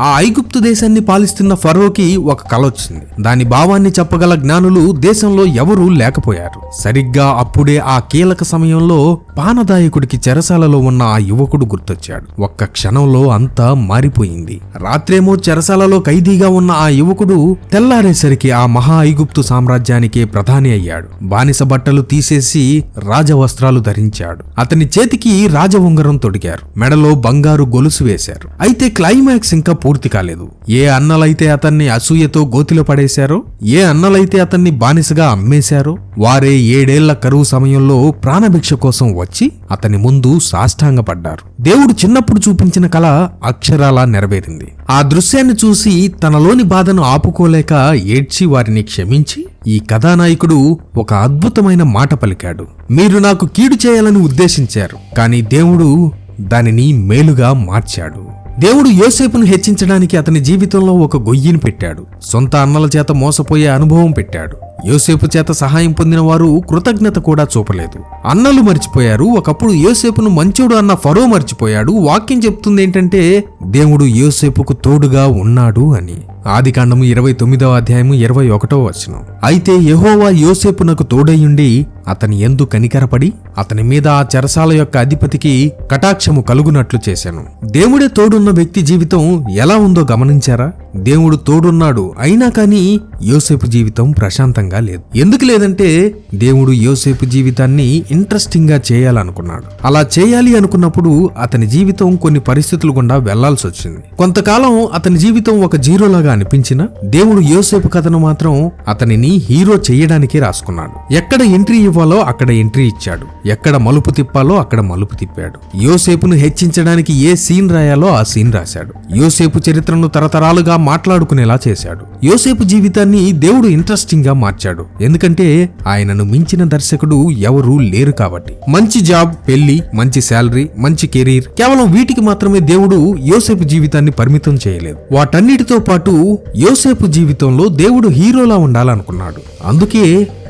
ఆ ఐగుప్తు దేశాన్ని పాలిస్తున్న ఫరోకి ఒక కల వచ్చింది. దాని భావాన్ని చెప్పగల జ్ఞానులు దేశంలో ఎవరూ లేకపోయారు. సరిగ్గా అప్పుడే ఆ కీలక సమయంలో పానదాయకుడికి చెరసాలలో ఉన్న ఆ యువకుడు గుర్తొచ్చాడు. ఒక్క క్షణంలో అంతా మారిపోయింది. రాత్రేమో చెరసాలలో ఖైదీగా ఉన్న ఆ యువకుడు తెల్లారేసరికి ఆ మహా ఐగుప్తు సామ్రాజ్యానికే ప్రధాని అయ్యాడు. బానిస బట్టలు తీసేసి రాజవస్త్రాలు ధరించాడు. అతని చేతికి రాజ ఉంగరం తొడిగారు. మెడలో బంగారు గొలుసు వేశారు. అయితే క్లైమాక్స్ ఇంకా పూర్తి కాలేదు. ఏ అన్నలైతే అతన్ని అసూయతో గోతిలో పడేశారో ఏ అన్నలైతే అతన్ని బానిసగా అమ్మేశారో వారే ఏడేళ్ళ కరువు సమయంలో ప్రాణభిక్ష కోసం వచ్చి అతని ముందు సాష్టాంగపడ్డారు. దేవుడు చిన్నప్పుడు చూపించిన కళ అక్షరాలా నెరవేరింది. ఆ దృశ్యాన్ని చూసి తనలోని బాధను ఆపుకోలేక ఏడ్చి వారిని క్షమించి ఈ కథానాయకుడు ఒక అద్భుతమైన మాట పలికాడు. మీరు నాకు కీడు చేయాలని ఉద్దేశించారు కానీ దేవుడు దానిని మేలుగా మార్చాడు. దేవుడు యోసేపును హెచ్చించడానికి అతని జీవితంలో ఒక గొయ్యిని పెట్టాడు. సొంత అన్నల చేత మోసపోయే అనుభవం పెట్టాడు. యోసేపు చేత సహాయం పొందిన వారు కృతజ్ఞత కూడా చూపలేదు. అన్నలు మర్చిపోయారు. ఒకప్పుడు యోసేపును మంచోడు అన్న ఫరో మర్చిపోయాడు. వాక్యం చెప్తుంది ఏంటంటే దేవుడు యోసేపుకు తోడుగా ఉన్నాడు అని. ఆదికాండము ఇరవై తొమ్మిదవ అధ్యాయము ఇరవై ఒకటో వచనం. అయితే యహోవా యోసేపునకు తోడయ్యుండి అతని ఎందు కనికరపడి అతని మీద ఆ చెరసాల యొక్క అధిపతికి కటాక్షము కలుగునట్లు చేశాను. దేవుడే తోడున్న వ్యక్తి జీవితం ఎలా ఉందో గమనించారా? దేవుడు తోడున్నాడు. అయినా కానీ యోసేపు జీవితం ప్రశాంతంగా లేదు. ఎందుకు లేదంటే దేవుడు యోసేపు జీవితాన్ని ఇంట్రెస్టింగ్గా చేయాలనుకున్నాడు. అలా చేయాలి అనుకున్నప్పుడు అతని జీవితం కొన్ని పరిస్థితులు గుండా వెళ్ళాల్సి వచ్చింది. కొంతకాలం అతని జీవితం ఒక జీరోలాగా అనిపించిన దేవుడు యోసేపు కథను మాత్రం అతనిని హీరో చేయడానికి రాసుకున్నాడు. ఎక్కడ ఎంట్రీ ఇవ్వాలో అక్కడ ఎంట్రీ ఇచ్చాడు. ఎక్కడ మలుపు తిప్పాలో అక్కడ మలుపు తిప్పాడు. యోసేపును హెచ్చించడానికి ఏ సీన్ రాయాలో ఆ సీన్ రాశాడు. యోసేపు చరిత్రను తరతరాలుగా మాట్లాడుకునేలా చేశాడు. యోసేపు జీవితాన్ని దేవుడు ఇంట్రెస్టింగ్గా మార్చాడు ఎందుకంటే ఆయనను మించిన దర్శకుడు ఎవరూ లేరు కాబట్టి. మంచి జాబ్ పెళ్ళి మంచి శాలరీ మంచి కెరీర్ కేవలం వీటికి మాత్రమే దేవుడు యోసేపు జీవితాన్ని పరిమితం చేయలేదు. వాటన్నిటితో పాటు యోసేపు జీవితంలో దేవుడు హీరోలా ఉండాలనుకున్నాడు. అందుకే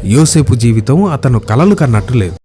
యోసేపు జీవితం అతను కలలు కన్నట్టు లేదు.